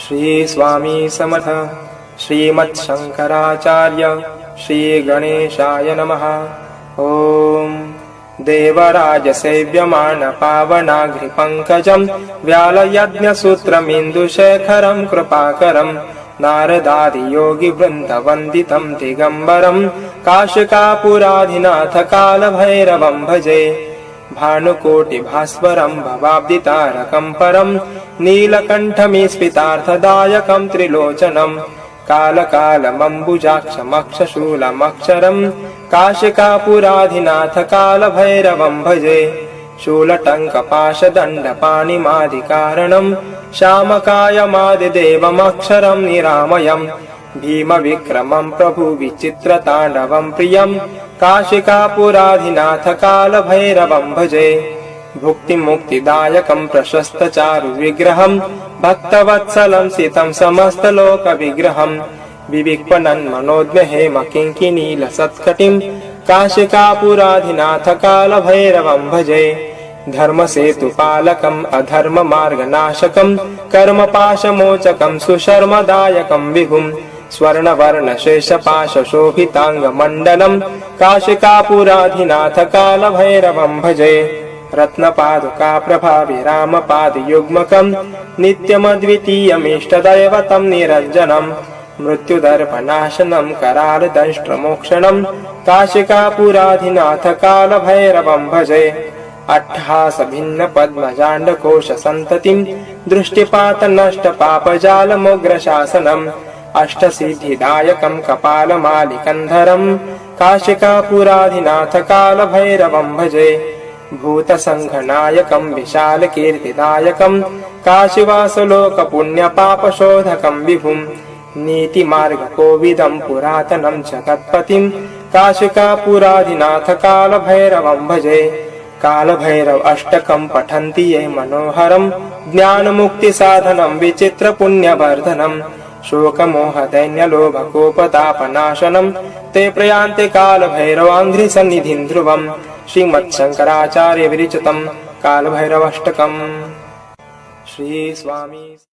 श्रीस्वामी समर्थ श्रीमत्शङ्कराचार्य श्रीगणेशाय नमः। ॐ देवराजसेव्यमानपावनाघ्रिपङ्कजम् व्यालयज्ञसूत्रमिन्दुशेखरम् कृपाकरम् नारदादियोगिवृन्दवन्दितम् दिगम्बरम् काशिकापुराधिनाथकालभैरवम् भजे भानुकोटिभास्वरम् भवाब्दितारकम् परम् नीलकण्ठमीस्फितार्थदायकम् त्रिलोचनम् कालकालमम्बुजाक्षमक्षशूलमक्षरम् काशिकापुराधिनाथकालभैरवम् भजे शूलटङ्कपाशदण्डपाणिमादिकारणम् श्यामकायमादिदेवमक्षरम् निरामयम् भीमविक्रमम् प्रभुविचित्रताण्डवम् प्रियम् काशिकापुराधिनाथकालभैरवम् भजे भुक्तिमुक्तिदायकम् प्रशस्तचारुविग्रहम् भक्तवत्सलम् सितम् समस्तलोकविग्रहम् विविक्पनन्मनोज्ञहेम किङ्किनीलसत्कटिम् काशिकापुराधिनाथकालभैरवम् भजे धर्मसेतुपालकम् अधर्ममार्गनाशकम् कर्मपाशमोचकम् सुशर्मदायकम् विभुम् स्वर्णवर्णशेषपाशशोभिताङ्गमण्डलम् काशिकापुराधिनाथकालभैरवम् भजे रत्नपादुकाप्रभावि रामपादयुग्मकम् नित्यमद्वितीयमिष्टदैवतं निरञ्जनम् मृत्युदर्पनाशनं करालदंष्ट्रमोक्षणं काशिकापुराधिनाथकालभैरवं भजे अट्टहासभिन्नपद्मजाण्डकोशसन्ततिं दृष्टिपातनष्टपापजालमुग्रशासनम् अष्टसिद्धिदायकं कपालमालिकन्धरं काशिकापुराधिनाथकालभैरवं भजे भूतसङ्घनायकम् विशालकीर्तिदायकम् काशिवासलोकपुण्यपापशोधकम् विभुम् नीतिमार्गकोविदम् पुरातनम् जगत्पतिम् काशिकापुराधिनाथकालभैरवम् भजे कालभैरव अष्टकम् पठन्ति ये मनोहरम् ज्ञानमुक्तिसाधनम् विचित्रपुण्यवर्धनम् शोकमोहदैन्यलोभकोपतापनाशनम् ते प्रयान्ति कालभैरवाङ्घ्रिसन्निधिम् ध्रुवम्। श्रीमत्शङ्कराचार्यविरचितम् कालभैरवाष्टकम्। श्रीस्वामी